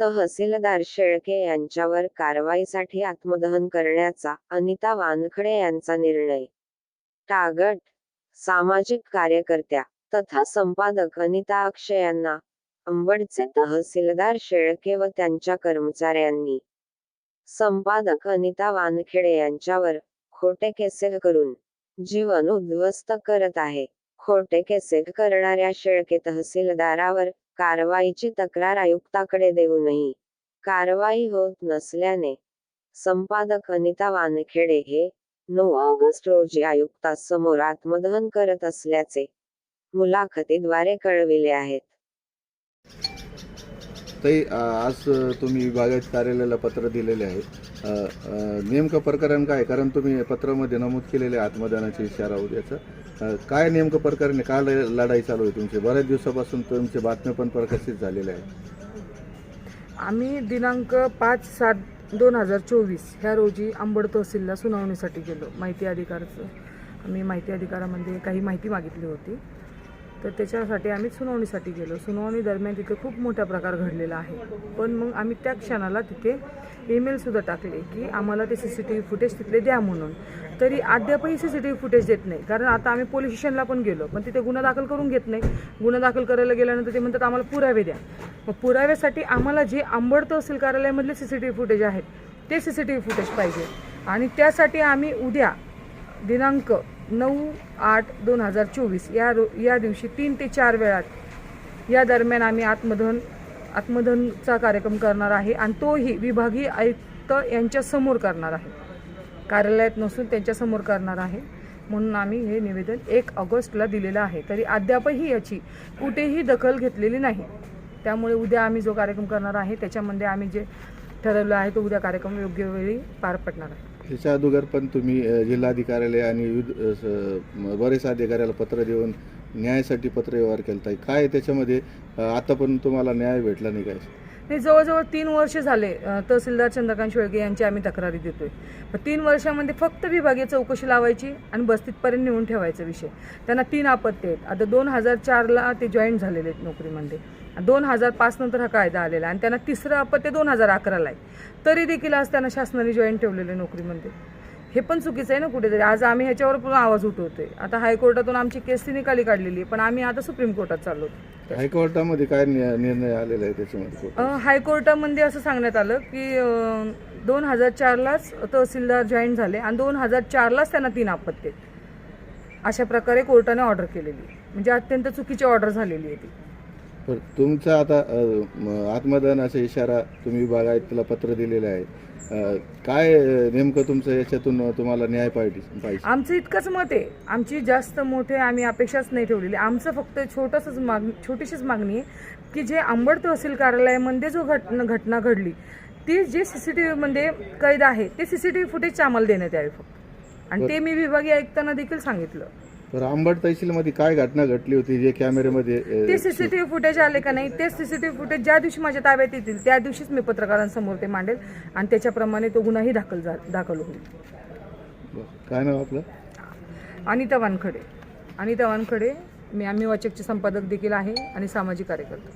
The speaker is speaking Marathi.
तहसीलदार शेळके यांच्यावर कारवाईसाठी आत्मदहन करण्याचा अनिता वानखडे यांचा निर्णय. टागट सामाजिक कार्यकर्त्या तथा संपादक अनिता अक्षय यांना अंबडचे तहसीलदार शेळके व त्यांच्या कर्मचाऱ्यांनी संपादक अनिता वानखेडे यांच्यावर खोटे केसे करून जीवन उद्ध्वस्त करत आहे. खोटे केसे करणाऱ्या शेळके तहसीलदारावर कारवाईची तक्रार आयुक्ताकडे देऊनही. कारवाई होत नसल्याने संपादक अनिता वानखेडे हे नऊ ऑगस्ट रोजी आयुक्तासमोर आत्मदहन करत असल्याचे मुलाखतीद्वारे कळविले आहेत. ताई आज तुम्ही विभागात कार्यालयाला पत्र दिलेले आहे. नेमकं प्रकरण काय? कारण तुम्ही पत्रामध्ये नमूद केलेले आहे इशारा उद्याचं काय नेमकं प्रकरण आहे? काय ल- लढाई चालू आहे तुमची? बऱ्याच दिवसापासून तुमचे बातम्या पण प्रकाशित झालेल्या आहेत. आम्ही दिनांक पाच सात दोन हजार चोवीस ह्या रोजी आंबड तहसीलला सुनावणीसाठी गेलो. माहिती अधिकारचं आम्ही माहिती अधिकारामध्ये काही माहिती मागितली होती. तर त्याच्यासाठी आम्ही सुनावणीसाठी गेलो. सुनावणी दरम्यान तिथे खूप मोठा प्रकार घडलेला आहे. पण मग आम्ही त्या क्षणाला तिथे ईमेलसुद्धा टाकले की आम्हाला ते C C T V footage तिथले द्या म्हणून. तरी अद्यापही C C T V footage देत नाही. कारण आता आम्ही पोलीस स्टेशनला पण गेलो पण तिथे गुन्हा दाखल करून घेत नाही. गुन्हा दाखल करायला गेल्यानंतर ते म्हणतात आम्हाला पुरावे द्या. मग पुराव्यासाठी आम्हाला जे आंबड तहसील कार्यालयामधले C C T V footage आहेत ते C C T V footage पाहिजे. आणि त्यासाठी आम्ही उद्या दिनांक नऊ आठ दोन हजार चोवीस. या रो या दिवशी तीन ते चार वेळात या दरम्यान आम्ही आत्मधन आत्मधनचा कार्यक्रम करणार आहे आणि तोही विभागीय आयुक्त यांच्यासमोर करणार आहे. कार्यालयात नसून त्यांच्यासमोर करणार आहे. म्हणून आम्ही हे निवेदन एक ऑगस्टला दिलेलं आहे. तरी अद्यापही याची कुठेही दखल घेतलेली नाही. त्यामुळे उद्या आम्ही जो कार्यक्रम करणार आहे त्याच्यामध्ये आम्ही जे ठरवलं आहे तो उद्या कार्यक्रम योग्य वेळी पार पडणार आहे. त्याच्या अगोदर पण तुम्ही अ, जिल्हाधिकाऱ्याला आणि बरेच अधिकाऱ्याला पत्र देऊन न्यायासाठी पत्रव्यवहार केला काय त्याच्यामध्ये? आतापर्यंत आता पण तुम्हाला न्याय भेटला नाही काय? नाही जवळजवळ तीन वर्ष झाले तहसीलदार चंद्रकांत शेळगे यांची आम्ही तक्रारी देतोय. पण तीन वर्षामध्ये फक्त विभागीय चौकशी लावायची आणि बस्तीतपर्यंत नेऊन ठेवायचा विषय. त्यांना तीन आपत्ती आहेत. आता दोन हजार चारला ते जॉईन झालेले आहेत नोकरीमध्ये. दोन हजार पाच नंतर हा कायदा आलेला आणि त्यांना तिसरं आपत्ती दोन हजार अकराला आहे. तरी देखील आज त्यांना शासनाने जॉईन ठेवलेलं आहे नोकरीमध्ये. हे पण चुकीचं आहे ना कुठेतरी. आज आम्ही ह्याच्यावर पण आवाज उठवतोय. आता हायकोर्टातून आमची केस ती निकाली काढलेली आहे पण आम्ही आता सुप्रीम कोर्टात चाललो हायकोर्टामध्ये काय निर्णय आलेला आहे त्याच्यामध्ये हायकोर्टामध्ये असं सांगण्यात आलं की दोन हजार चारलाच तहसीलदार जॉईन झाले आणि दोन हजार चारलाच त्यांना तीन आपत्ती. अशा प्रकारे कोर्टाने ऑर्डर केलेली. म्हणजे अत्यंत चुकीची ऑर्डर झालेली आहे ती. बरं, तुमचा आता आत्मदानाचा इशारा तुम्ही विभागायतला पत्र दिलेलं आहे. काय नेमकं तुमचं याच्यातून तुम्हाला न्याय पाहिजे पाहिजे? आमचं इतकंच मत आहे. आमची जास्त मोठे आम्ही अपेक्षाच नाही ठेवलेली. आमचं फक्त छोटंसंच माग छोटीशीच मागणी आहे की जे अंबड तहसील कार्यालयामध्ये जो घटना घटना घडली ती जे सी सी टी व्हीमध्ये कैद आहे ते C C T V footage आम्हाला देण्यात यावे फक्त. आणि ते मी विभागीय आयुक्तांना देखील सांगितलं. तर अंबड तहसीलमध्ये काय घटना घडली होती? जे कॅमेऱ्यामध्ये ते सीसीटीव्ही फुटेज आले का नाही? ते सीसीटीव्ही फुटेज ज्या दिवशी माझ्या ताब्यात येतील त्या दिवशीच मी पत्रकारांसमोर ते मांडेल आणि त्याच्याप्रमाणे तो गुन्हाही दाखल झा दाखल होईल. काय नाव आपलं? अनिता वानखडे. अनिता वानखडे मी आम्ही वाचकचे संपादक देखील आहे आणि सामाजिक कार्यकर्ता.